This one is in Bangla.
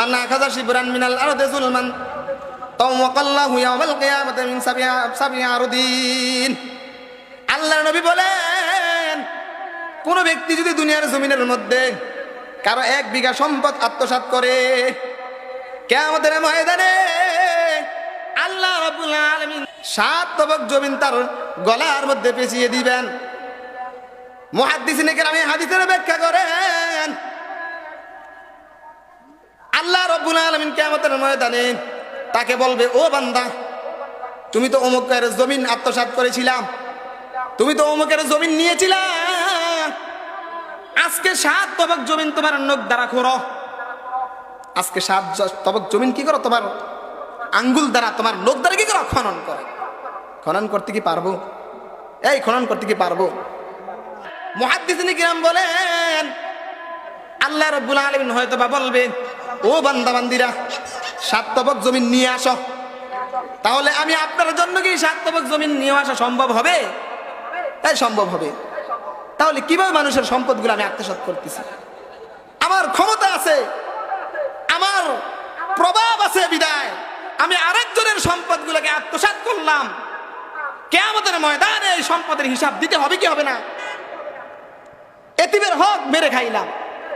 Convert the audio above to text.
মান আখাযা শিবরান মিনাল আরদি যুলমান। তাওয়াকাল্লাহু ইয়াওমাল কিয়ামাতি মিন সাবিয়া সাবিয়া আরদিন। আল্লাহর নবী বলেন, কোন ব্যক্তি যদি দুনিয়ার জমিনের মধ্যে কারও এক বিঘা সম্পদ আত্মসাৎ করে কে কেমতের ময়দানে আল্লাহ সাত তবক জমিন তার গলার মধ্যে পেঁচিয়ে দিবেন। মুহাদ্দিসিনে কেরামে হাদিসের ব্যাখ্যা করেন রব্বুল আলামিন কিয়ামতের ময়দানে তাকে বলবে, ও বান্দা, তুমি তো অমুকের জমিন আত্মসাৎ করেছিলাম তুমি তো অমুকের জমিন নিয়েছিলা। আজকে সাত তবক জমিন তোমার নখ দ্বারা খোরো আজকে সাত তবক জমিন কি করো? তোমার আঙ্গুল দ্বারা, তোমার নখ দ্বারা কি করো? খনন করে। খনন করতে কি পারব? এই খনন করতে কি পারব? কিরাম বলেন, আল্লাহ রব্বুল আলামিন হয়তো বা বলবে ও বান্দা বান্দিরা সাত তবক জমিন নিয়ে আসো। তাহলে আমি আপনার জন্য কি সাত তবক জমিন নিয়ে আসা সম্ভব হবে? তাই সম্ভব হবে। তাহলে কীভাবে মানুষের সম্পদগুলো আমি আত্মসাৎ করতেছি? আমার ক্ষমতা আছে, আমার প্রভাব আছে বিদায়। আমি আরেকজনের সম্পদগুলোকে আত্মসাৎ করলাম। কেয়ামতের ময়দানে এই সম্পদের হিসাব দিতে হবে কি হবে না? এতিমের হক মেরে খাইলাম।